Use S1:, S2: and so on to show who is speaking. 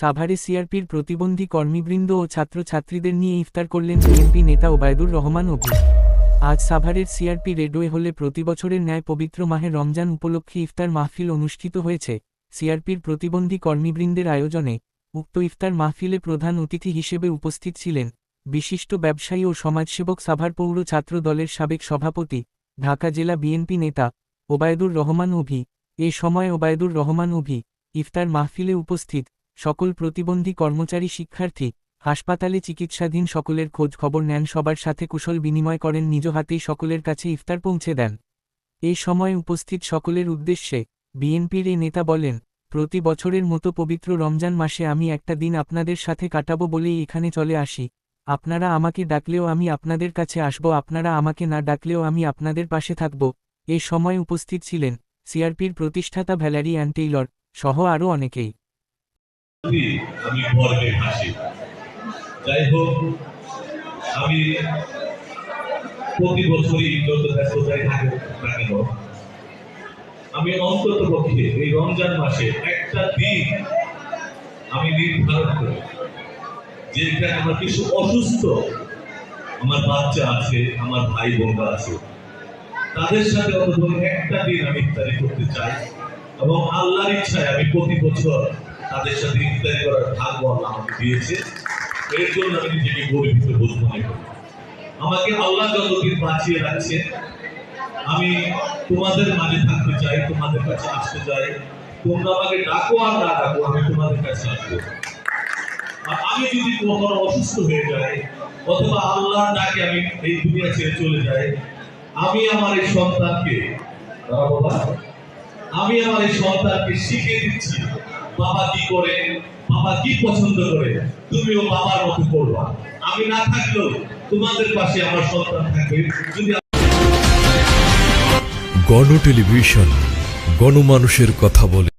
S1: সাভারে সিআরপির প্রতিবন্ধী কর্মীবৃন্দ ও ছাত্রছাত্রীদের নিয়ে ইফতার করলেন বিএনপি নেতা ওবায়দুর রহমান অভি আজ সাভারের সিআরপি রেডওয়ে হলে প্রতিবছরের ন্যায় পবিত্র মাহে রমজান উপলক্ষে ইফতার মাহফিল অনুষ্ঠিত হয়েছে। সিআরপির প্রতিবন্ধী কর্মীবৃন্দের আয়োজনে উক্ত ইফতার মাহফিলে প্রধান অতিথি হিসেবে উপস্থিত ছিলেন বিশিষ্ট ব্যবসায়ী ও সমাজসেবক সাভার পৌর ছাত্র দলের সাবেক সভাপতি, ঢাকা জেলা বিএনপি নেতা ওবায়দুর রহমান অভি এ সময় ওবায়দুর রহমান অভি ইফতার মাহফিলে উপস্থিত সকল প্রতিবন্ধী কর্মচারী শিক্ষার্থী, হাসপাতালে চিকিৎসাধীন সকলের খোঁজ খবর নেন, সবার সাথে কুশল বিনিময় করেন, নিজ হাতেই সকলের কাছে ইফতার পৌঁছে দেন। এ সময় উপস্থিত সকলের উদ্দেশ্যে বিএনপির এই নেতা বলেন, প্রতি বছরের মতো পবিত্র রমজান মাসে আমি একটা দিন আপনাদের সাথে কাটাবো বলেই এখানে চলে আসি। আপনারা আমাকে ডাকলেও আমি আপনাদের কাছে আসব, আপনারা আমাকে না ডাকলেও আমি আপনাদের পাশে থাকব। এ সময় উপস্থিত ছিলেন সিআরপির প্রতিষ্ঠাতা ভ্যালারি অ্যান্টেইলর সহ আরও অনেকেই।
S2: আমি গর্বে হাসি। যাই হোক আমি প্রতি বছরই ব্যস্ততায় থাকুক না কেন? আমি অন্তত পক্ষে এই রমজান মাসে একটা দিন আমি নির্ধারণ করি। যে এখানে আমার কিছু অসুস্থ, আমার বাচ্চা আছে, আমার ভাই বোনরা আছে, তাদের সাথে অন্তত একটা দিন আমি ইফতারি করতে চাই এবং আল্লাহর ইচ্ছায় আমি প্রতি বছর তাদের সাথে ইফতারি করার ভাগ্য আল্লাহ আমাকে দিয়েছে। এর জন্য আমি নিজেকে গর্বিত বোধ মনে করি। আমাকে আল্লাহ যতদিন বাঁচিয়ে রাখছে আমি তোমাদের মাঝে থাকতে চাই, তোমাদের কাছে আসতে চাই। তোমরা আমাকে ডাকো আর না ডাকো, আমি তোমাদের কাছে আসব। আর আমি যদি কখনো অসুস্থ হয়ে যাই, অথবা আল্লাহর ডাকে আমি এই দুনিয়া ছেড়ে চলে যাই, আমি আমার এই সন্তানকে আমি আমার এই সন্তানকে শিখিয়ে দিচ্ছি। বাবা কি করে? বাবা কি পছন্দ করে? তুমিও বাবার মতো করবা। আমি না থাকলেও তোমাদের পাশে আমার সন্তান থাকবে। যদি
S3: গণ টেলিভিশন, গণমানুষের কথা বলে।